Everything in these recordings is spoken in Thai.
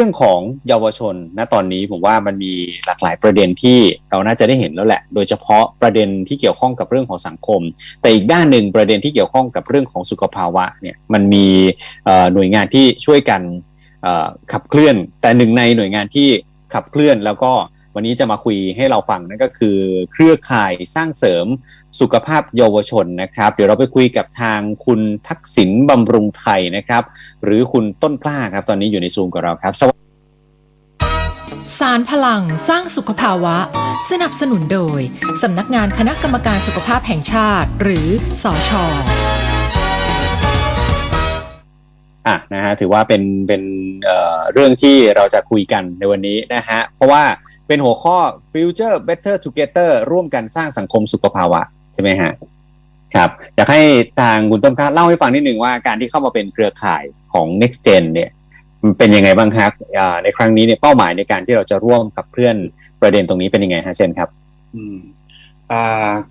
รื่องของเยาวชนณตอนนี้ผมว่ามันมีหลากหลายประเด็นที่เราน่าจะได้เห็นแล้วแหละ โดยเฉพาะประเด็นที่เกี่ยวข้องกับเรื่องของสังคม แต่อีกด้านหนึ่งประเด็นที่เกี่ยวข้องกับเรื่องของสุขภาวะเนี่ยมันมีหน่วยงานที่ช่วยกันขับเคลื่อน แต่หนึ่งในหน่วยงานที่ขับเคลื่อนแล้วก็ วันนี้จะมาคุยให้เราฟังนั่นก็คือ เครือข่ายสร้างเสริมสุขภาพเยาวชนนะครับ เดี๋ยวเราไปคุยกับทางคุณทักษิณบำรุงไทยนะครับ หรือคุณต้นกล้าครับ ตอนนี้อยู่ในซูมกับเราครับสวัสดีสารพลังสร้างสุขภาวะ สนับสนุนโดย สำนักงานคณะกรรมการสุขภาพแห่งชาติ หรือสอชออะนะฮะถือว่าเป็นเป็นเอ่อเรื่องที่เราจะคุยกันในวันนี้นะฮะเพราะว่า เป็นหัวข้อ future better together ร่วมกันสร้างสังคมสุขภาวะ ใช่ไหมฮะครับอยากให้ทางคุณต้นกล้าเล่าให้ฟังนิดหนึ่งว่าการที่เข้ามาเป็นเครือข่ายของ next gen เนี่ยมันเป็นยังไงบ้างครับอ่าในครั้งนี้เนี่ยเป้าหมายในการที่เราจะร่วมกับเพื่อนประเด็นตรงนี้เป็นยังไงฮะเชนครับ อืม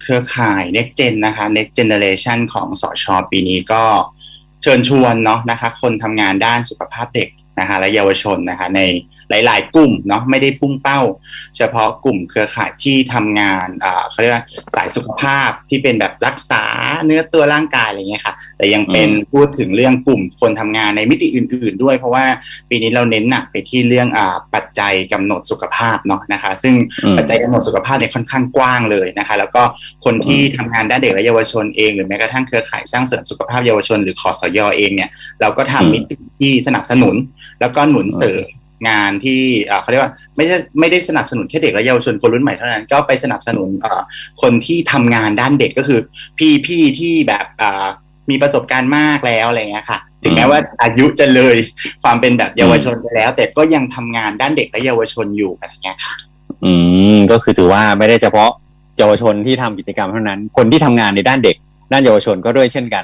เครือข่าย Next Gen นะคะ Next Generation ของสอชอปีนี้ก็เชิญชวนเนาะนะคะ คนทำงานด้านสุขภาพเด็ก นะคะและเยาวชนนะคะในหลาย ๆ กลุ่มเนาะไม่ได้พุ่งเป้า เฉพาะกลุ่มเครือข่ายที่ทำงานอ่าเขาเรียกว่าสายสุขภาพที่เป็นแบบรักษาเนื้อตัวร่างกายอะไรเงี้ยค่ะ แต่ยังเป็นอืมพูดถึงเรื่องกลุ่มคนทำงานในมิติอื่น ๆ ด้วย เพราะว่าปีนี้เราเน้นหนักไปที่เรื่องอ่าปัจจัยกำหนดสุขภาพเนาะนะคะ ซึ่งอืมปัจจัยกำหนดสุขภาพเนี่ยค่อนข้างกว้างเลยนะคะ แล้วก็คนที่ทำงานด้านเด็กและเยาวชนเองหรือแม้กระทั่งเครือข่ายสร้างเสริมสุขภาพเยาวชน หรือคอสยเองเนี่ยเราก็ทำอืมมิติที่สนับสนุนแล้วก็หนุนเสริมงานที่อ่าเขาเรียกว่าไม่ใช่ไม่ได้สนับสนุนแค่เด็กและเยาวชนคนรุ่นใหม่เท่านั้น ก็ไปสนับสนุนอ่าคนที่ทำงานด้านเด็กก็คือ พี่พี่ที่แบบอ่ามีประสบการณ์มากแล้วอะไรเงี้ยค่ะถึงแม้ว่าอายุจะเลยความเป็นแบบเยาวชนไปแล้ว แต่ก็ยังทำงานด้านเด็กและเยาวชนอยู่อะไรเงี้ยค่ะ อืมก็คือถือว่าไม่ได้เฉพาะเยาวชนที่ทำกิจกรรมเท่านั้น คนที่ทำงานในด้านเด็กด้านเยาวชนก็ด้วยเช่นกัน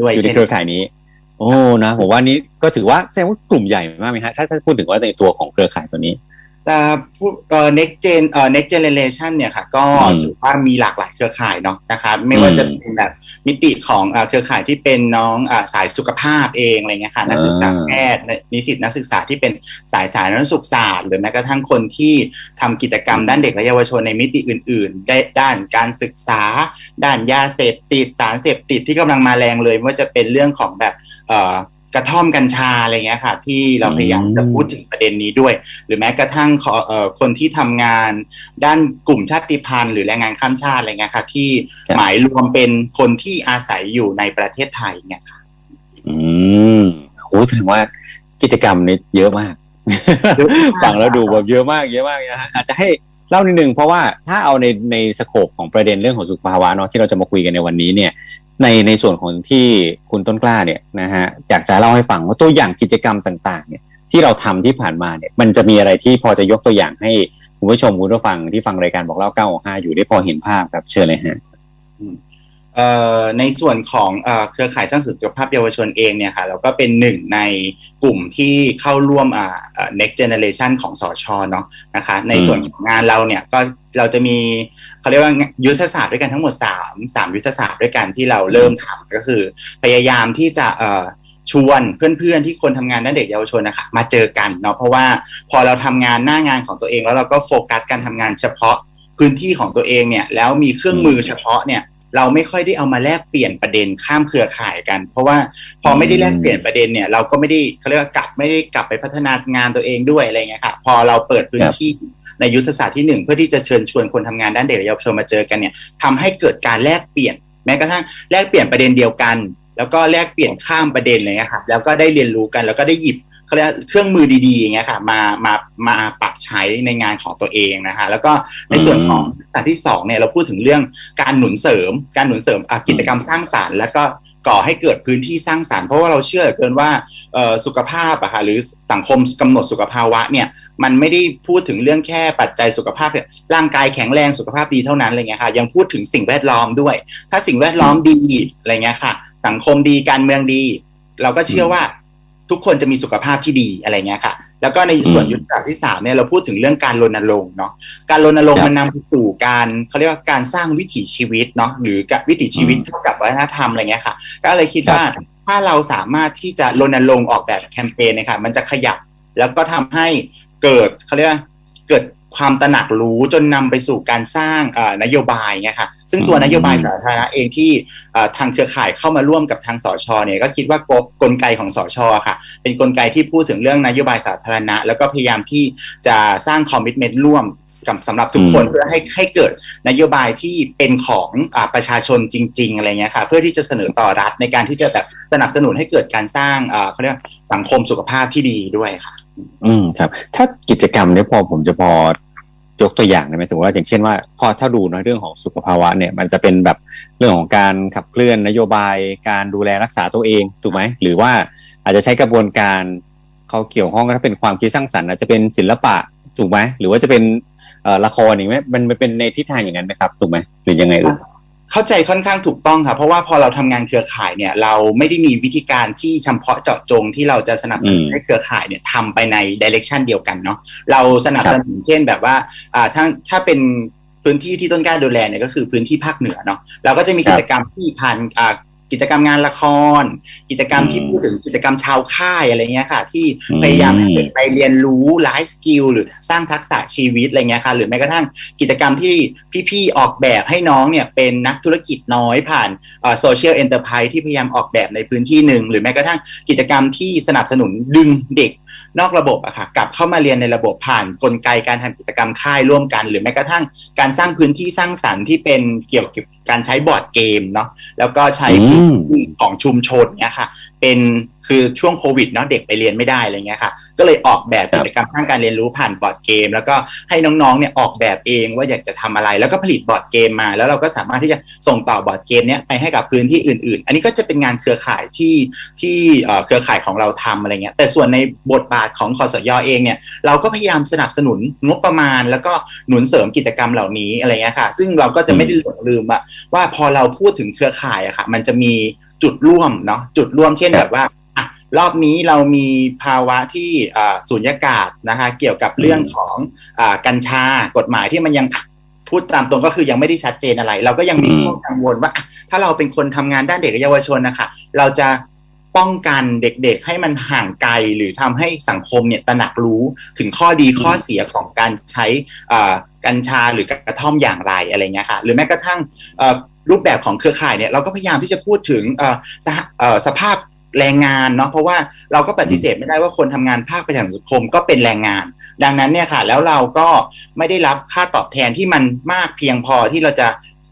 ด้วยอยู่ในเช่นเครือข่ายนี้ โอ้นะผมว่านี้ก็ถือว่าแสดงว่ากลุ่มใหญ่มากไหมฮะถ้าถ้าพูดถึงว่าในตัวของเครือข่ายตัวนี้ แต่ผู้เอ่อ next gen เอ่อ next generation เนี่ยค่ะ ก็อืมถือว่ามีหลากหลายเครือข่ายเนาะนะครับ ไม่ว่าอืมจะเป็นแบบมิติของเอ่อเครือข่ายที่เป็นน้องอ่าสายสุขภาพเองอะไรเงี้ยค่ะนักศึกษาอ่าแพทย์นิสิตนักศึกษาที่เป็นสายสาธารณสุขศาสตร์หรือแม้กระทั่งคนที่ทำกิจกรรมด้านเด็กและเยาวชนในมิติอื่นๆได้ด้านการศึกษา ด้านยาเสพติดสารเสพติดที่กำลังมาแรงเลยไม่ว่าจะเป็นเรื่องของแบบเอ่อ กระท่อมกัญชาอะไรเงี้ยค่ะ ที่เราพยายามจะพูดถึงประเด็นนี้ด้วย หรือแม้กระทั่งขอเอ่อคนที่ทำงานด้านกลุ่มชาติพันธุ์ หรือแรงงานข้ามชาติอะไรเงี้ยค่ะ ที่ครับหมายรวมเป็นคนที่อาศัยอยู่ในประเทศไทยเนี่ยค่ะ อืมโอ้แสดงว่ากิจกรรมนี้เยอะมากเยอะมากฟังแล้วดูแบบเยอะมากเยอะมากนะฮะอาจจะให้ เล่านิดนึงเพราะว่าถ้าเอาในในสโคปของประเด็นเรื่องของสุขภาวะเนาะที่เราจะมาคุยกันในวันนี้เนี่ยในในส่วนของที่คุณต้นกล้าเนี่ยนะฮะอยากจะเล่าให้ฟังว่าตัวอย่างกิจกรรมต่างๆเนี่ยที่เราทำที่ผ่านมาเนี่ยมันจะมีอะไรที่พอจะยกตัวอย่างให้คุณผู้ชมคุณผู้ฟังที่ฟังรายการบอกเล่าเก้าห้าอยู่ได้พอเห็นภาพครับเชิญเลยฮะ ในส่วนของเครือข่ายสร้างเสริมสุขภาพเยาวชนเองเนี่ยค่ะเราก็เป็นหนึ่งในกลุ่มที่เข้าร่วมอ่า next generation ของสอชอเนาะนะคะในส่วนของงานเราเนี่ยก็เราจะมีเขาเรียกว่ายุทธศาสตร์ด้วยกันทั้งหมด3 3ยุทธศาสตร์ด้วยกันที่เราเริ่มทำก็คือ พยายามที่จะเอ่อชวนเพื่อนๆที่คนทำงานด้านเด็กเยาวชนนะคะมาเจอกันเนาะเพราะว่าพอเราทำงานหน้างานของตัวเองแล้วเราก็โฟกัสการทำงานเฉพาะพื้นที่ของตัวเองเนี่ยแล้วมีเครื่องมือเฉพาะเนี่ย เราไม่ค่อยได้เอามาแลกเปลี่ยนประเด็นข้ามเครือข่ายกัน เพราะว่าพอไม่ได้แลกเปลี่ยนประเด็นเนี่ยเราก็ไม่ได้เขาเรียกว่ากลับไม่ได้กลับไปพัฒนางานตัวเองด้วยอะไรเงี้ยค่ะพอเราเปิดพื้นที่ในยุทธศาสตร์ที่หนึ่งเพื่อที่จะเชิญชวนคนทำงานด้านเด็กและเยาวชนมาเจอกันเนี่ยทำให้เกิดการแลกเปลี่ยน แม้กระทั่งแลกเปลี่ยนประเด็นเดียวกัน แล้วก็แลกเปลี่ยนข้ามประเด็นเลยค่ะแล้วก็ได้เรียนรู้กันแล้วก็ได้หยิบ เขาเรียกว่าเครื่องมือดีๆอย่างเงี้ยค่ะ มามามาปรับใช้ในงานของตัวเองนะคะ แล้วก็ในส่วนของอันที่สองเนี่ยเราพูดถึงเรื่องการหนุนเสริม การหนุนเสริมอะกิจกรรมสร้างสารรค์ แล้วก็ก่อให้เกิดพื้นที่สร้างสารรค์เพราะว่าเราเชื่อเหลือเกินว่าเอ่อสุขภาพอะค่ะหรือสังคมกำหนดสุขภาวะเนี่ยมันไม่ได้พูดถึงเรื่องแค่ปัจจัยสุขภาพเนี่ยร่างกายแข็งแรงสุขภาพดีเท่านั้นอะไรเงี้ยค่ะยังพูดถึงสิ่งแวดล้อมด้วย ถ้าสิ่งแวดล้อมดีอะไรเงี้ยค่ะ สังคมดีการเมืองดี เราก็เชื่อว่า ทุกคนจะมีสุขภาพที่ดีอะไรเงี้ยค่ะ แล้วก็ในส่วนอืมยุทธศาสตร์ที่สามเนี่ยเราพูดถึงเรื่องการรณรงค์เนาะการรณรงค์ครับมันนำไปสู่การเขาเรียกว่าการสร้างวิถีชีวิตเนาะหรือกับวิถีชีวิตอืมเท่ากับวัฒนธรรมอะไรเงี้ยค่ะ ก็เลยคิดครับว่าถ้าเราสามารถที่จะรณรงค์ออกแบบแคมเปญเนยคะมันจะขยับ แล้วก็ทำให้เกิดเขาเรียกว่าเกิด ความตระหนักรู้จนนำไปสู่การสร้างเอ่อนโยบายเงี้ยค่ะซึ่งตัวอืมนโยบายสาธารณะเองที่เอ่อทางเครือข่ายเข้ามาร่วมกับทางสชเนี่ยก็คิดว่ากลกลไกของสชค่ะ เป็นกลไกที่พูดถึงเรื่องนโยบายสาธารณะ แล้วก็พยายามที่จะสร้างคอมมิชเมนต์ร่วมกับสำหรับทุกคนอืมเพื่อให้ให้เกิดนโยบายที่เป็นของอาประชาชนจริง ๆ อะไรเงี้ยค่ะ เพื่อที่จะเสนอต่อรัฐในการที่จะแบบสนับสนุนให้เกิดการสร้างอ่าเขาเรียกว่าสังคมสุขภาพที่ดีด้วยค่ะ อืมครับ ถ้ากิจกรรมเนี่ยพอผมจะพอยกตัวอย่างได้ไหมสมมติว่าอย่างเช่นว่า พอถ้าดูเนเรื่องของสุขภาวะเนี่ยมันจะเป็นแบบเรื่องของการขับเคลื่อนนโยบายการดูแลรักษาตัวเองถูกไหมหรือว่าอาจจะใช้กระบวนการเขาเกี่ยวข้องถ้าเป็นความคิดสร้างสรรค์อาจจะเป็นศิลปะถูกไหมหรือว่าจะเป็นละครอย่างไหมมันมันเป็นในทิศทางอย่างนั้นไหมครับถูกไหมหรือยังไงเอ่ย เข้าใจค่อนข้างถูกต้องครับเพราะว่าพอเราทำงานเครือข่ายเนี่ย เราไม่ได้มีวิธีการที่เฉพาะเจาะจงที่เราจะสนับสนุนอืมให้เครือข่ายเนี่ยทำไปในดิเรกชันเดียวกันเนาะเราสนับสนุนเช่นแบบว่าอ่าถ้าถ้าเป็นพื้นที่ที่ต้นกล้าดูแลเนี่ยก็คือพื้นที่ภาคเหนือเนาะเราก็จะมีครับกิจกรรมที่ผ่านอ่า กิจกรรมงานละคร กิจกรรมที่อืมพูดถึงกิจกรรมชาวค่ายอะไรเงี้ยค่ะ ที่อืมพยายามให้เด็กไปเรียนรู้ไลฟ์สกิลหรือสร้างทักษะชีวิตอะไรเงี้ยค่ะหรือแม้กระทั่งกิจกรรมที่พี่ๆออกแบบให้น้องเนี่ยเป็นนักธุรกิจน้อยผ่านโซเชียลเอ็นเตอร์ไพรส์ที่พยายามออกแบบในพื้นที่หนึ่งหรือแม้กระทั่งกิจกรรมที่สนับสนุนดึงเด็ก นอกระบบอะค่ะกลับเข้ามาเรียนในระบบผ่านกลไกการทำกิจกรรมค่ายร่วมกัน หรือแม้กระทั่งการสร้างพื้นที่สร้างสรรค์ที่เป็นเกี่ยวกับการใช้บอร์ดเกมเนาะแล้วก็ใช้อืพื้นมที่ของชุมชนเนี่ยค่ะ เป็นคือช่วงโควิดเนาะเด็กไปเรียนไม่ได้อะไรเงี้ยค่ะ ก็เลยออกแบบครับกิจกรรมทางการเรียนรู้ผ่านบอร์ดเกม แล้วก็ให้น้องๆเนี่ยออกแบบเองว่าอยากจะทำอะไร แล้วก็ผลิตบอร์ดเกมมา แล้วเราก็สามารถที่จะส่งต่อบอร์ดเกมเนี้ยไปให้กับพื้นที่อื่น ๆ อันนี้ก็จะเป็นงานเครือข่ายที่ที่เอ่อเครือข่ายของเราทำอะไรเงี้ยแต่ส่วนในบทบาทของคอสยเองเนี่ยเราก็พยายามสนับสนุนงบประมาณ แล้วก็หนุนเสริมกิจกรรมเหล่านี้อะไรเงี้ยค่ะ ซึ่งเราก็จะไม่ได้หลงลืมว่าว่าพอเราพูดถึงเครือข่ายอะค่ะ มันจะมี จุดร่วมเนาะจุดร่วมเช่นครับแบบว่าอะรอบนี้เรามีภาวะที่อ่าสูญญากาศนะคะเกี่ยวกับเรื่องของอากัญชากฎหมายที่มันยังอะพูดตามตรงก็คือยังไม่ได้ชัดเจนอะไร เราก็ยังมีอืมข้อกังวลว่าอะถ้าเราเป็นคนทำงานด้านเด็กและเยาวชนนะคะเราจะป้องกันเด็กๆ ให้มันห่างไกลหรือทำให้สังคมเนี่ยตระหนักรู้ถึงข้อดีข้อเสียของการใช้อ่ากัญชาหรือกระท่อมอย่างไรอะไรเงี้ยค่ะ หรือแม้กระทั่งเอ่อ รูปแบบของเครือข่ายเนี่ยเราก็พยายามที่จะพูดถึงสสภาพแรงงานเนาะเพราะว่าเราก็ปฏิเสธไม่ได้ว่าคนทำงานภาคประชาสังคมก็เป็นแรงงาน ดังนั้นเนี่ยค่ะ แล้วเราก็ไม่ได้รับค่าตอบแทนที่มันมากเพียงพอที่เราจะ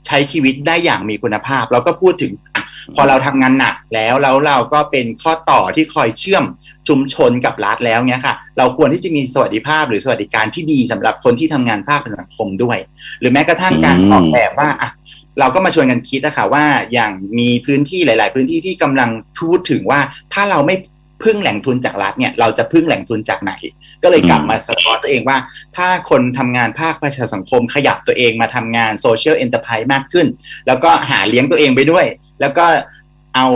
ใช้ชีวิตได้อย่างมีคุณภาพ เราก็พูดถึงอพอเราทำงานหนักแล้วแล้วเราก็เป็นข้อต่อที่คอยเชื่อมชุมชนกับรัฐแล้วเนี่ยค่ะ เราควรที่จะมีสวัสดิภาพหรือสวัสดิการที่ดีสำหรับคนที่ทำงานภาคประชาสังคมด้วย หรือแม้กระทั่งการอออกแบบว่าอะ เราก็มาชวนกันคิดนะคะว่าอย่างมีพื้นที่หลาย ๆ พื้นที่ที่กำลังพูดถึงว่า ถ้าเราไม่พึ่งแหล่งทุนจากรัฐเนี่ยเราจะพึ่งแหล่งทุนจากไหน ก็เลยกลับมาสะท้อนตัวเองว่า ถ้าคนทำงานภาคประชาสังคมขยับตัวเองมาทำงานโซเชียลเอ็นเตอร์ไพรส์มากขึ้น แล้วก็หาเลี้ยงตัวเองไปด้วย แล้วก็เอา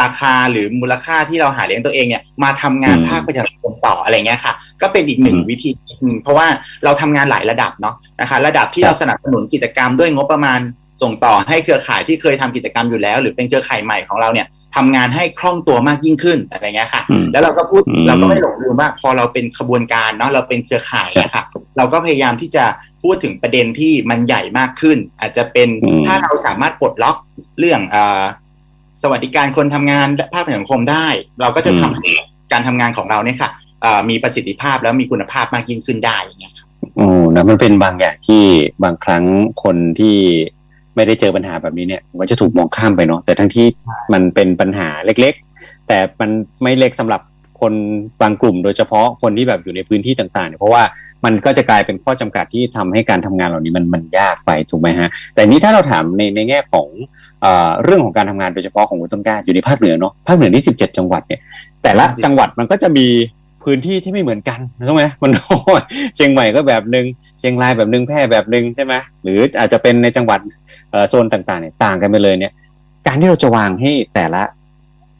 ราคาหรือมูลค่าที่เราหาเลี้ยงตัวเองเนี่ยมาทำงานภาคประชาสังคมต่ออะไรเงี้ยค่ะ ก็เป็นอีกหนึ่งวิธีหนึ่งเพราะว่าเราทำงานหลายระดับเนาะนะคะ ระดับที่เราสนับสนุนกิจกรรมด้วยงบประมาณ ส่งต่อให้เครือข่ายที่เคยทำกิจกรรมอยู่แล้ว หรือเป็นเครือข่ายใหม่ของเราเนี่ยทำงานให้คล่องตัวมากยิ่งขึ้นอะไรเงี้ยค่ะอืมแล้วเราก็พูดอืมเราก็ไม่หลงลืมว่าพอเราเป็นขบวนการเนาะเราเป็นเครือข่ายนะคะเราก็พยายามที่จะพูดถึงประเด็นที่มันใหญ่มากขึ้น อาจจะเป็นอืมถ้าเราสามารถปลดล็อกเรื่องอาสวัสดิการคนทำงานภาคประชาสังคมได้ เราก็จะทำให้การทำงานของเราเนี่ยค่ะอ่ามีประสิทธิภาพแล้วมีคุณภาพมากยิ่งขึ้นได้อย่างเงี้ยครับโอ้นะมันเป็นบางอย่างที่บางครั้งคนที่ ไม่ได้เจอปัญหาแบบนี้เนี่ยมันจะถูกมองข้ามไปเนาะแต่ทั้งที่มันเป็นปัญหาเล็กๆ แต่มันไม่เล็กสำหรับคนบางกลุ่ม โดยเฉพาะคนที่แบบอยู่ในพื้นที่ต่างๆเนี่ยเพราะว่ามันก็จะกลายเป็นข้อจำกัดที่ทำให้การทำงานเหล่านี้มันมันยากไปถูกไหมฮะ แต่นี้ถ้าเราถามในในแง่ของเอ่อเรื่องของการทำงานโดยเฉพาะของคุณต้นกล้าอยู่ในภาคเหนือเนาะภาคเหนือที่สิบเจ็ดจังหวัดเนี่ยแต่ละจังหวัดมันก็จะมี พื้นที่ที่ไม่เหมือนกันถูกไหมมันโอ้ยเชียงใหม่ก็แบบหนึ่งเชียงรายแบบหนึ่งแพร่แบบหนึ่งใช่ไหมหรืออาจจะเป็นในจังหวัดโซนต่างๆเนี่ยต่างกันไปเลยเนี่ย การที่เราจะวางให้แต่ละ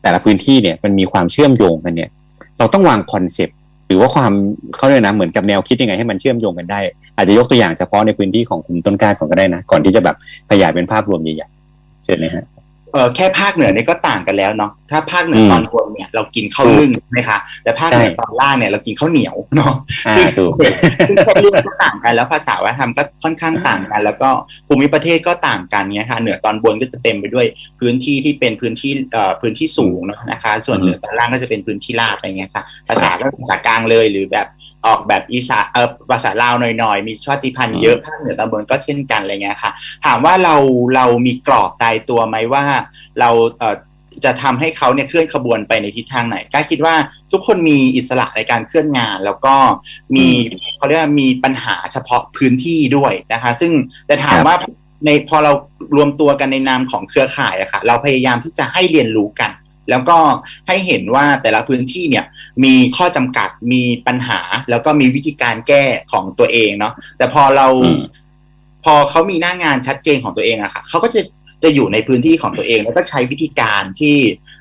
แต่ละพื้นที่เนี่ยมันมีความเชื่อมโยงกันเนี่ย เราต้องวางคอนเซปต์หรือว่าความเขาเรียกนะเหมือนกับแนวคิดยังไงให้มันเชื่อมโยงกันได้ อาจจะยกตัวอย่างเฉพาะในพื้นที่ของคุณต้นกล้าก่อนก็ได้นะ ก่อนที่จะแบบขยายเป็นภาพรวมใหญ่ๆเช่นเลยฮะ ออแค่ภาคเหนือเนี่ยก็ต่างกันแล้วเนาะถ้าภาคเหนือมตอนบนเนี่ยเรากินข้าวนึ่งใช่ไหมคะแต่ภาคเหนือใช่ตอนล่างเนี่ยเรากินข้าวเหนียวเนาะอ่าซึ่งถูกซึ่งแค่เรื่องก็ต่างกันแล้วภาษาวัฒนธรรมก็ค่อนข้างต่างกัน แล้วก็ภูมิประเทศก็ต่างกันเนี่ยค่ะเหนือตอนบนก็จะเต็มไปด้วยพื้นที่ที่เป็นพื้นที่เอ่อพื้นที่สูงเนาะนะคะ ส่วนอืมเหนือตอนล่างก็จะเป็นพื้นที่ราบอะไรเงี้ยค่ะภาษาก็ภาษากลางเลยหรือแบบ ออกแบบอีสานเออภาษาลาวหน่อยๆ มีชาติพันธุ์เยอะภาคเหนือตอนบนก็เช่นกันอะไรเงี้ยค่ะ ถามว่าเราเรามีกรอบตายตัวไหมว่าเราเอ่อจะทำให้เขาเนี่ยเคลื่อนขบวนไปในทิศทางไหนก็คิดว่าทุกคนมีอิสระในการเคลื่อนงาน แล้วก็มีเขาเรียกว่ามีปัญหาเฉพาะพื้นที่ด้วยนะคะ ซึ่งแต่ถามครับว่าในพอเรารวมตัวกันในนามของเครือข่ายอะค่ะ เราพยายามที่จะให้เรียนรู้กัน แล้วก็ให้เห็นว่าแต่ละพื้นที่เนี่ยมีข้อจำกัดมีปัญหา แล้วก็มีวิธีการแก้ของตัวเองเนาะแต่พอเราอืมพอเขามีหน้างานชัดเจนของตัวเองอะค่ะเขาก็จะจะอยู่ในพื้นที่ของตัวเอง แล้วก็ใช้วิธีการที่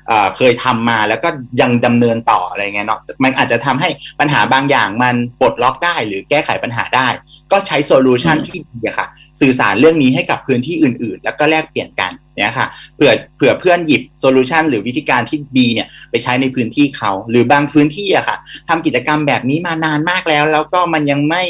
เอ่อเคยทำมาแล้วก็ยังดำเนินต่ออะไรเงี้ยเนาะมันอาจจะทำให้ปัญหาบางอย่างมันปลดล็อกได้หรือแก้ไขปัญหาได้ ก็ใช้โซลูชันอืมที่ดีอะค่ะ สื่อสารเรื่องนี้ให้กับพื้นที่อื่น ๆ แล้วก็แลกเปลี่ยนกัน เนี่ยค่ะเผื่อเผื่อเพื่อนหยิบโซลูชันหรือวิธีการที่ดีเนี่ยไปใช้ในพื้นที่เขา หรือบางพื้นที่อะค่ะทำกิจกรรมแบบนี้มานานมากแล้ว แล้วก็มันยังไม่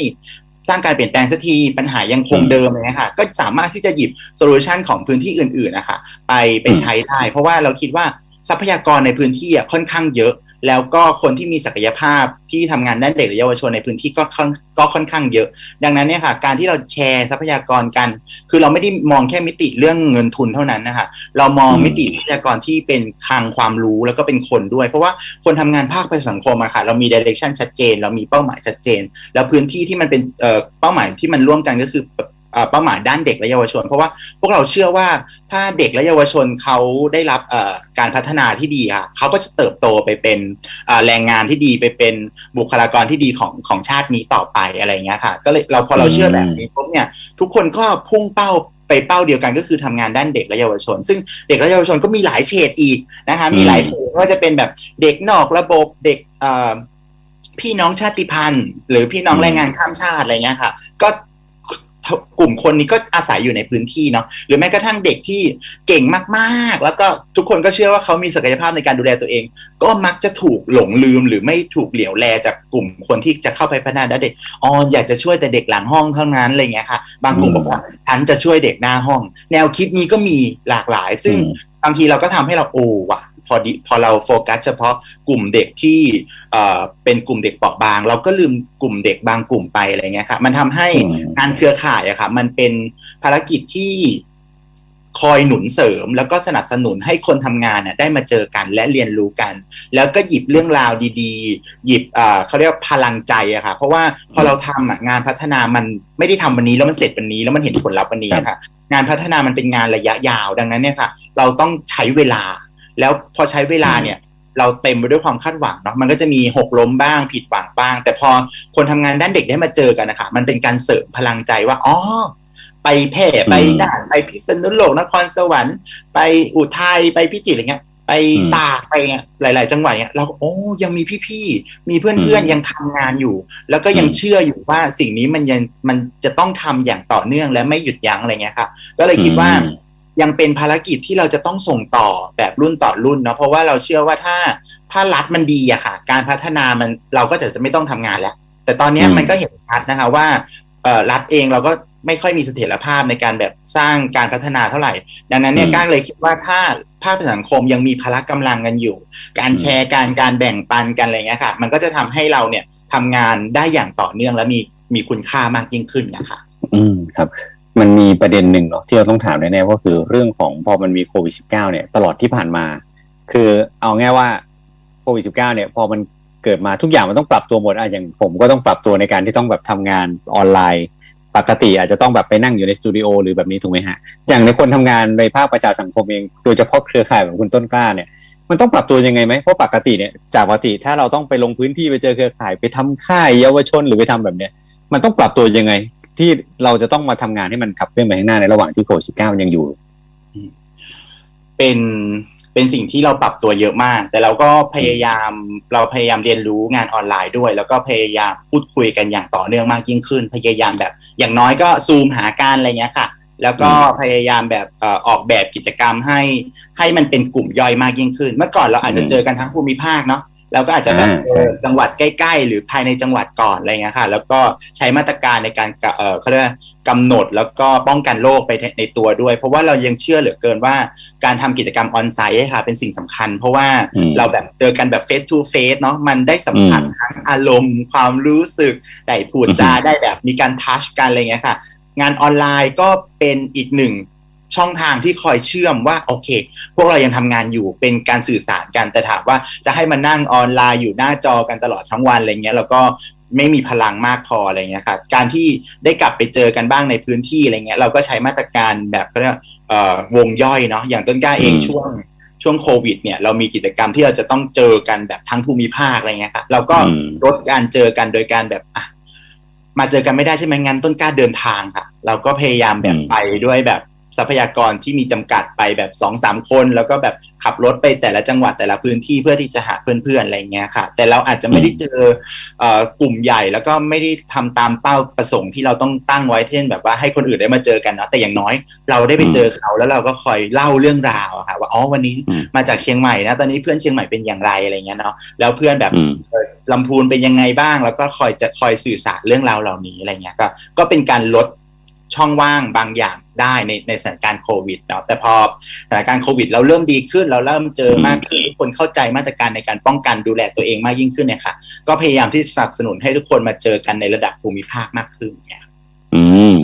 สร้างการเปลี่ยนแปลงสักทีปัญหายังคงเดิมเลยนะคะก็สามารถที่จะหยิบโซลูชันของพื้นที่อื่นๆนะคะไปไปใช้ได้ เพราะว่าเราคิดว่าทรัพยากรในพื้นที่อะค่อนข้างเยอะ แล้วก็คนที่มีศักยภาพที่ทำงานด้านเด็กและเยาวชนในพื้นที่ก็ค่อนก็ค่อนข้างเยอะ ดังนั้นเนี่ยค่ะ การที่เราแชร์ทรัพยากรกัน คือเราไม่ได้มองแค่มิติเรื่องเงินทุนเท่านั้นนะคะเรามองอืมมิติทรัพยากรที่เป็นคลังความรู้แล้วก็เป็นคนด้วย เพราะว่าคนทำงานภาคประชาสังคมอะค่ะ เรามีดิเรกชันชัดเจน เรามีเป้าหมายชัดเจน แล้วพื้นที่ที่มันเป็นเอ่อเป้าหมายที่มันร่วมกันก็คือ เอ่อเป้าหมายด้านเด็กและเยาวชน เพราะว่าพวกเราเชื่อว่าถ้าเด็กและเยาวชนเขาได้รับเอ่อการพัฒนาที่ดีค่ะเขาก็จะเติบโตไปเป็นเอ่อแรงงานที่ดีไปเป็นบุคลากรที่ดีของของชาตินี้ต่อไปอะไรอย่างเงี้ยค่ะ ก็เลยเราพอเราเชื่อแบบนี้ปุ๊บเนี่ย ทุกคนก็พุ่งเป้าไปเป้าเดียวกันก็คือทำงานด้านเด็กและเยาวชน ซึ่งเด็กและเยาวชนก็มีหลายเฉดอีกนะคะมีหลายเฉดไม่ว่าจะเป็นแบบเด็กนอกระบบเด็กเอ่อพี่น้องชาติพันธุ์ หรือพี่น้องอืมแรงงานข้ามชาติอะไรเงี้ยค่ะ ก็ กลุ่มคนนี้ก็อาศัยอยู่ในพื้นที่เนาะหรือแม้กระทั่งเด็กที่เก่งมาก ๆ แล้วก็ทุกคนก็เชื่อว่าเขามีศักยภาพในการดูแลตัวเอง ก็มักจะถูกหลงลืมหรือไม่ถูกเหลียวแลจากกลุ่มคนที่จะเข้าไปพัฒนาด้านเด็กอ๋ออยากจะช่วยแต่เด็กหลังห้องเท่านั้นอะไรเงี้ยค่ะบางกลุ่มอืมบอกว่าฉันจะช่วยเด็กหน้าห้อง แนวคิดนี้ก็มีหลากหลาย ซึ่งอืมบางทีเราก็ทำให้เราโอ้ว่ะ พอดีพอเราโฟกัสเฉพาะกลุ่มเด็กที่เอ่อเป็นกลุ่มเด็กเปราะบาง เราก็ลืมกลุ่มเด็กบางกลุ่มไปอะไรเงี้ยค่ะมันทำให้อืมงานเครือข่ายอะค่ะมันเป็นภารกิจที่คอยหนุนเสริม แล้วก็สนับสนุนให้คนทำงานน่ะได้มาเจอกันและเรียนรู้กัน แล้วก็หยิบเรื่องราวดีๆ หยิบเอ่อเขาเรียกว่าพลังใจอะค่ะเพราะว่าพอเราทำอะงานพัฒนามันไม่ได้ทำวันนี้แล้วมันเสร็จวันนี้แล้วมันเห็นผลลัพธ์วันนี้นะคะงานพัฒนามันเป็นงานระยะยาวดังนั้นเนี่ยค่ะ เราต้องใช้เวลา แล้วพอใช้เวลาเนี่ย เราเต็มไปด้วยความคาดหวังเนาะมันก็จะมีหกล้มบ้างผิดหวังบ้าง แต่พอคนทำงานด้านเด็กได้มาเจอกันนะคะมันเป็นการเสริมพลังใจว่าอ๋อไปแพร่ไปอืมน่านไปพิษณุโลกนครสวรรค์ ไปอุทัยไปพิจิตรอะไรเงี้ยไปอืมตากไปเงี้ยหลาย ๆ จังหวัดเงี้ยเราก็โอ้ยังมีพี่ๆมีเพื่อนอืมๆยังทำงานอยู่ แล้วก็ยังอืมเชื่ออยู่ว่าสิ่งนี้มันยังมันจะต้องทำอย่างต่อเนื่องและไม่หยุดยั้งอะไรเงี้ยค่ะก็เลยคิดว่าอืม ยังเป็นภารกิจที่เราจะต้องส่งต่อแบบรุ่นต่อรุ่นเนาะเพราะว่าเราเชื่อว่าถ้าถ้ารัฐมันดีอะค่ะ การพัฒนามันเราก็จะจะไม่ต้องทำงานแล้ว แต่ตอนเนี้ยอืมมันก็เห็นชัดนะคะว่าเอ่อรัฐเองเราก็ไม่ค่อยมีเสถียรภาพในการแบบสร้างการพัฒนาเท่าไหร่ ดังนั้นเนี่ยอืมก้างเลยคิดว่าถ้าภาคสังคมยังมีพละกำลังกันอยู่ การอืมแชร์การการแบ่งปันกันอะไรเงี้ยค่ะ มันก็จะทำให้เราเนี่ยทำงานได้อย่างต่อเนื่องและมีมีคุณค่ามากยิ่งขึ้นนะคะ อืมครับ มันมีประเด็นหนึ่งเนาะที่เราต้องถามแน่ๆก็คือเรื่องของพอมันมีโควิด -19 เก้าเนี่ย ตลอดที่ผ่านมา คือเอาง่ายว่าโควิด -19 เก้าเนี่ยพอมันเกิดมาทุกอย่างมันต้องปรับตัวหมดอะอย่างผมก็ต้องปรับตัวในการที่ต้องแบบทำงานออนไลน์ ปกติอาจจะต้องแบบไปนั่งอยู่ในสตูดิโอหรือแบบนี้ถูกไหมฮะอย่างในคนทำงานในภาคประชาสังคมเองโดยเฉพาะเครือข่ายแบบคุณต้นกล้าเนี่ยมันต้องปรับตัวยังไงไหมเพราะปกติเนี่ยจากปกติถ้าเราต้องไปลงพื้นที่ไปเจอเครือข่ายไปทำค่ายเยาวชนหรือไปทำแบบเนี้ยมันต้องปรับตัวยังไง ที่เราจะต้องมาทำงานให้มันขับเคลื่อนไปข้างหน้าในระหว่างที่โควิด19มันยังอยู่ เป็นเป็นสิ่งที่เราปรับตัวเยอะมาก แต่เราก็พยายามเราพยายามเรียนรู้งานออนไลน์ด้วย แล้วก็พยายามพูดคุยกันอย่างต่อเนื่องมากยิ่งขึ้น พยายามแบบ อย่างน้อยก็ซูมหาการอะไรเงี้ยค่ะ แล้วก็พยายามแบบเอ่อออกแบบกิจกรรมให้ให้มันเป็นกลุ่มย่อยมากยิ่งขึ้น เมื่อก่อนเราอาจจะเจอกันทั้งภูมิภาคเนาะ เราก็อาจจะแบบอ่าเอใช่อจังหวัดใกล้ ๆ หรือภายในจังหวัดก่อนอะไรเงี้ยค่ะ แล้วก็ใช้มาตรการในการกะเออเขาเรียกว่ากำหนดแล้วก็ป้องกันโรคไปในในตัวด้วย เพราะว่าเรายังเชื่อเหลือเกินว่าการทำกิจกรรมออนไซต์ค่ะ เป็นสิ่งสำคัญ เพราะว่าอืมเราแบบเจอกันแบบเฟสทูเฟสเนาะมันได้สัมผัสอืมทั้งอารมณ์ ความรู้สึกได้พูดจาอือฮึได้แบบมีการทัชกันอะไรเงี้ยค่ะ งานออนไลน์ก็เป็นอีกหนึ่ง ช่องทางที่คอยเชื่อมว่าโอเค พวกเรายังทำงานอยู่เป็นการสื่อสารกันแต่ถามว่าจะให้มานั่งออนไลน์อยู่หน้าจอกันตลอดทั้งวันอะไรเงี้ยแล้วก็ไม่มีพลังมากพออะไรเงี้ยค่ะการที่ได้กลับไปเจอกันบ้างในพื้นที่อะไรเงี้ย เราก็ใช้มาตรการแบบเขาเรียกว่าเอ่อวงย่อยเนาะอย่างต้นกล้าเองอืมช่วงช่วงโควิดเนี่ยเรามีกิจกรรมที่เราจะต้องเจอกันแบบทั้งภูมิภาคอะไรเงี้ยค่ะเราก็อืมลดการเจอกันโดยการแบบอะมาเจอกันไม่ได้ใช่ไหมงั้นต้นกล้าเดินทางค่ะ เราก็พยายามแบบอืมไปด้วยแบบ ทรัพยากรที่มีจำกัดไปแบบสองสามคน แล้วก็แบบขับรถไปแต่ละจังหวัดแต่ละพื้นที่เพื่อที่จะหาเพื่อนๆอะไรเงี้ยค่ะ แต่เราอาจจะไม่ได้เจอเอ่อกลุ่มใหญ่แล้วก็ไม่ได้ทำตามเป้าประสงค์ที่เราต้องตั้งไว้เช่นแบบว่าให้คนอื่นได้มาเจอกันเนาะแต่อย่างน้อย เราได้ไปเจอเขาแล้วเราก็คอยเล่าเรื่องราวอะค่ะ ว่าอ๋อวันนี้อืมมาจากเชียงใหม่นะตอนนี้เพื่อนเชียงใหม่เป็นอย่างไรอะไรเงี้ยเนาะแล้วเพื่อนแบบอืมเอ่อลำพูนเป็นยังไงบ้าง แล้วก็คอยจะคอยสื่อสารเรื่องราวเหล่านี้อะไรเงี้ยก็ก็เป็นการลด ช่องว่างบางอย่างได้ในในสถานการณ์โควิดเนาะแต่พอสถานการณ์โควิด เราเริ่มดีขึ้น เราเริ่มเจอมากขึ้นทุกคนเข้าใจมาตรการในการป้องกันดูแลตัวเองมากยิ่งขึ้นเนี่ยค่ะ ก็พยายามที่จะสนับสนุนให้ทุกคนมาเจอกันในระดับภูมิภาคมากขึ้นเนี่ย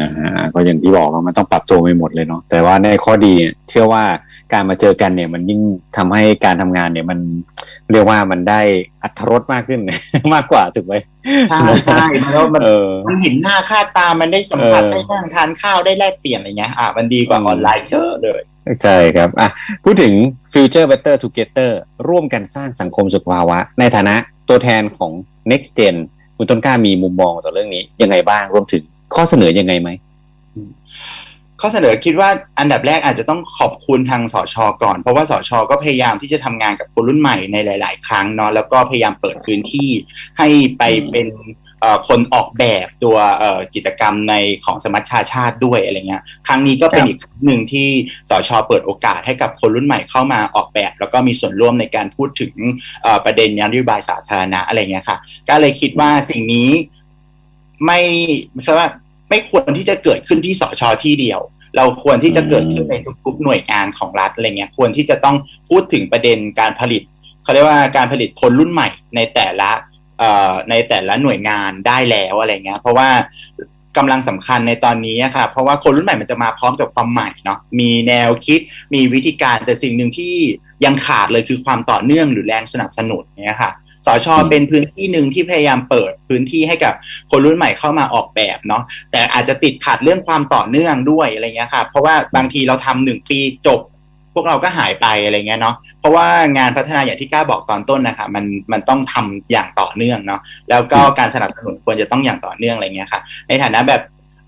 อืมอ่าก็อย่างที่บอกว่ามันต้องปรับตัวไปหมดเลยเนาะแต่ว่าในข้อดีเนี่ยเชื่อว่าการมาเจอกันเนี่ย มันยิ่งทำให้การทำงานเนี่ยมันเรียกว่ามันได้อัตรสมากขึ้น มากกว่าถูกไหมใช่ใช่มันแล้วมันเออมันเห็นหน้าค่าตามันได้สัมผัสเออได้นั่งทานข้าวได้แลกเปลี่ยนอะไรเงี้ยอะมันดีกว่าอืมออนไลน์เยอะเลยใช่ครับอะพูดถึง Future Better Together ร่วมกันสร้างสังคมสุขภาวะ ในฐานะตัวแทนของ Next Gen คุณต้นกล้ามีมุมมองต่อเรื่องนี้ยังไงบ้างรวมถึง ข้อเสนอยังไงไหมข้อเสนอคิดว่าอันดับแรกอาจจะต้องขอบคุณทางสชก่อน เพราะว่าสชก็พยายามที่จะทำงานกับคนรุ่นใหม่ในหลาย ๆ ครั้งเนาะแล้วก็พยายามเปิดพื้นที่ให้ไปเป็นคนออกแบบตัวกิจกรรมในของสมัชชาชาติด้วยอะไรเงี้ย ครั้งนี้ก็เป็นอีกหนึ่งที่สชเปิดโอกาสให้กับคนรุ่นใหม่เข้ามาออกแบบ แล้วก็มีส่วนร่วมในการพูดถึงประเด็นนโยบายสาธารณะอะไรเงี้ยค่ะ ก็เลยคิดว่าสิ่งนี้ไม่ใช่ว่า ไม่ควรที่จะเกิดขึ้นที่สชที่เดียว เราควรที่จะเกิดขึ้นในทุกๆหน่วยงานของรัฐอะไรเงี้ยควรที่จะต้องพูดถึงประเด็นการผลิตเขาเรียกว่าการผลิตคนรุ่นใหม่ในแต่ละในแต่ละหน่วยงานได้แล้วอะไรเงี้ย เพราะว่ากำลังสำคัญในตอนนี้อะค่ะ เพราะว่าคนรุ่นใหม่มันจะมาพร้อมกับความใหม่เนาะ มีแนวคิด มีวิธีการ แต่สิ่งหนึ่งที่ยังขาดเลยคือความต่อเนื่องหรือแรงสนับสนุนเนี่ยค่ะ สชอเป็นพื้นที่หนึ่งที่พยายามเปิดพื้นที่ให้กับคนรุ่นใหม่เข้ามาออกแบบเนาะแต่อาจจะติดขัดเรื่องความต่อเนื่องด้วยอะไรเงี้ยค่ะเพราะว่าบางทีเราทำหนึ่งปีจบ พวกเราก็หายไปอะไรเงี้ยเนาะเพราะว่างานพัฒนาอย่างที่กล้าบอกตอนต้นนะคะมันมันต้องทำอย่างต่อเนื่องเนาะแล้วก็การสนับสนุนควรจะต้องอย่างต่อเนื่องอะไรเงี้ยค่ะ ในฐานะแบบ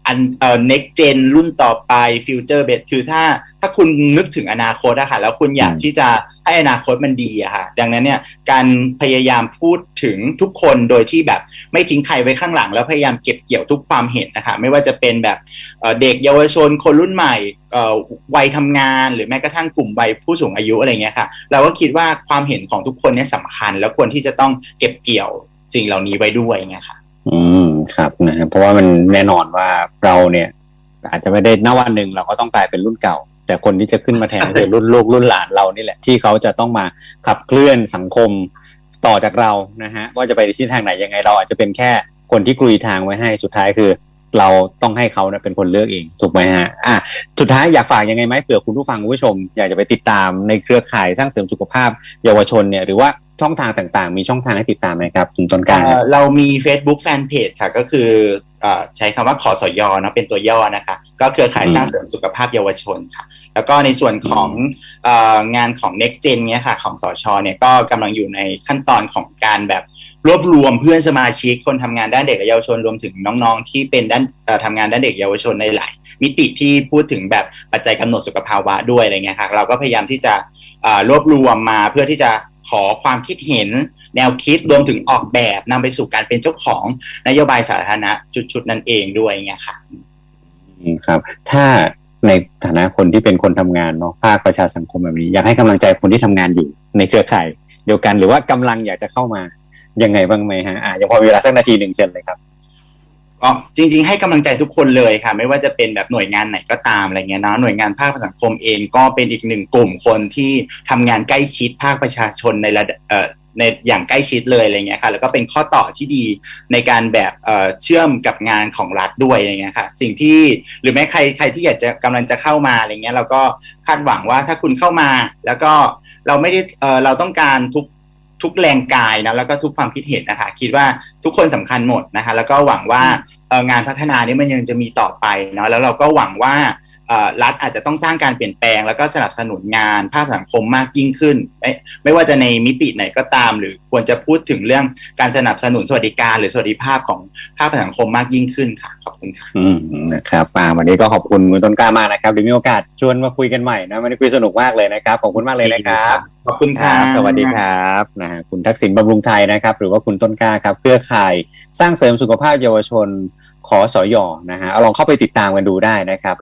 อันเอ่อ next gen รุ่นต่อไป future b a s คือถ้าถ้าคุณนึกถึงอนาคตอะค่ะ แล้วคุณอยากอืมที่จะให้อนาคตมันดีอะค่ะ ดังนั้นเนี่ยการพยายามพูดถึงทุกคนโดยที่แบบไม่ทิ้งใครไว้ข้างหลัง แล้วพยายามเก็บเกี่ยวทุกความเห็นนะคะ ไม่ว่าจะเป็นแบบเอ่อเด็กเยาวชนคนรุ่นใหม่เอ่อวัยทำงานหรือแม้กระทั่งกลุ่มวัยผู้สูงอายุอะไรเงี้ยค่ะ เราก็คิดว่าความเห็นของทุกคนเนี่ยสำคัญ แล้วควรที่จะต้องเก็บเกี่ยวสิ่งเหล่านี้ไว้ด้วยเงี้ยค่ะ อืมครับนะฮะเพราะว่ามันแน่นอนว่าเราเนี่ย อาจจะไม่ได้ณวันหนึ่งเราก็ต้องกลายเป็นรุ่นเก่า แต่คนที่จะขึ้นมาแทนคือรุ่นลูกรุ่นหลานเรานี่แหละ ที่เขาจะต้องมาขับเคลื่อนสังคมต่อจากเรานะฮะว่าจะไปในทิศทางไหนยังไงเราอาจจะเป็นแค่คนที่กลุยทางไว้ให้สุดท้ายคือ เราต้องให้เขานะเป็นคนเลือกเองถูกไหมฮะอะสุดท้ายอยากฝากยังไงไหมเผื่อคุณผู้ฟังคุณผู้ชม อยากจะไปติดตามในเครือข่ายสร้างเสริมสุขภาพเยาวชนเนี่ยหรือว่า ช่องทางต่างๆ มีช่องทางให้ติดตามไหมครับคุณต้นกล้าเอ่อเรามี Facebook Fanpage ค่ะ ก็คือเอ่อใช้คำว่าขอสอยอเนาะเป็นตัวย่อนะคะ ก็เครือข่ายอืมสร้างเสริมสุขภาพเยาวชนค่ะ แล้วก็ในส่วนของเอองานของ Next Gen เนี่ยค่ะ ของสอชเนี่ยก็กำลังอยู่ในขั้นตอนของการแบบรวบรวมเพื่อนสมาชิกคนทำงานด้านเด็กและเยาวชนรวมถึงน้องๆ ที่เป็นด้านเอ่อทำงานด้านเด็กเยาวชนในหลายมิติที่พูดถึงแบบปัจจัยกำหนดสุขภาวะด้วยอะไรเงี้ยค่ะเราก็พยายามที่จะเอ่อรวบรวมมาเพื่อที่จะ ขอความคิดเห็นแนวคิดรวมถึงออกแบบนำไปสู่การเป็นเจ้าของนโยบายสาธารณะจุดๆนั้นเองด้วยเงี้ยค่ะอืมครับ ถ้าในฐานะคนที่เป็นคนทำงานเนาะภาคประชาสังคมแบบนี้ อยากให้กำลังใจคนที่ทำงานอยู่ในเครือข่ายเดียวกัน หรือว่ากำลังอยากจะเข้ามายังไงบ้างไหมฮะอะยังพอมีเวลาสักนาทีหนึ่งเชิญเลยครับ ก็จริง ๆ ให้กำลังใจทุกคนเลยค่ะ ไม่ว่าจะเป็นแบบหน่วยงานไหนก็ตามอะไรเงี้ยเนาะหน่วยงานภาคสังคมเองก็เป็นอีกหนึ่งกลุ่มคนที่ทำงานใกล้ชิดภาคประชาชนในระดับเอ่อในอย่างใกล้ชิดเลยอะไรเงี้ยค่ะ แล้วก็เป็นข้อต่อที่ดีในการแบบเอ่อเชื่อมกับงานของรัฐด้วยอะไรเงี้ยค่ะ สิ่งที่หรือแม้ใครใครที่อยากจะกำลังจะเข้ามาอะไรเงี้ยเราก็คาดหวังว่าถ้าคุณเข้ามา แล้วก็เราไม่ได้เอ่อเราต้องการทุก ทุกแรงกายนะแล้วก็ทุกความคิดเห็นนะคะ คิดว่าทุกคนสำคัญหมดนะคะ แล้วก็หวังว่าเอ่องานพัฒนานี้มันยังจะมีต่อไปเนาะแล้วเราก็หวังว่าเอ่อ รัฐอาจจะต้องสร้างการเปลี่ยนแปลง แล้วก็สนับสนุนงานภาพสังคมมากยิ่งขึ้นไม่ไม่ว่าจะในมิติไหนก็ตาม หรือควรจะพูดถึงเรื่องการสนับสนุนสวัสดิการ หรือสวัสดิภาพของภาพสังคมมากยิ่งขึ้นค่ะขอบคุณค่ะอืมนะครับอ่าวันนี้ก็ขอบคุณคุณต้นกล้ามากนะครับเดี๋ยวมีโอกาสชวนมาคุยกันใหม่นะวันนี้คุยสนุกมากเลยนะครับขอบคุณมากเลยนะครับขอบคุณคค่ะรับ สวัสดีครับนะฮะคุณทักษิณบำรุงไทยนะครับ หรือว่าคุณต้นกล้าครับเครือข่ายสร้างเสริมสุขภาพเยาวชนขอสอยอนะฮะเอาลองเข้าไปติดตามกันดูได้นะครับ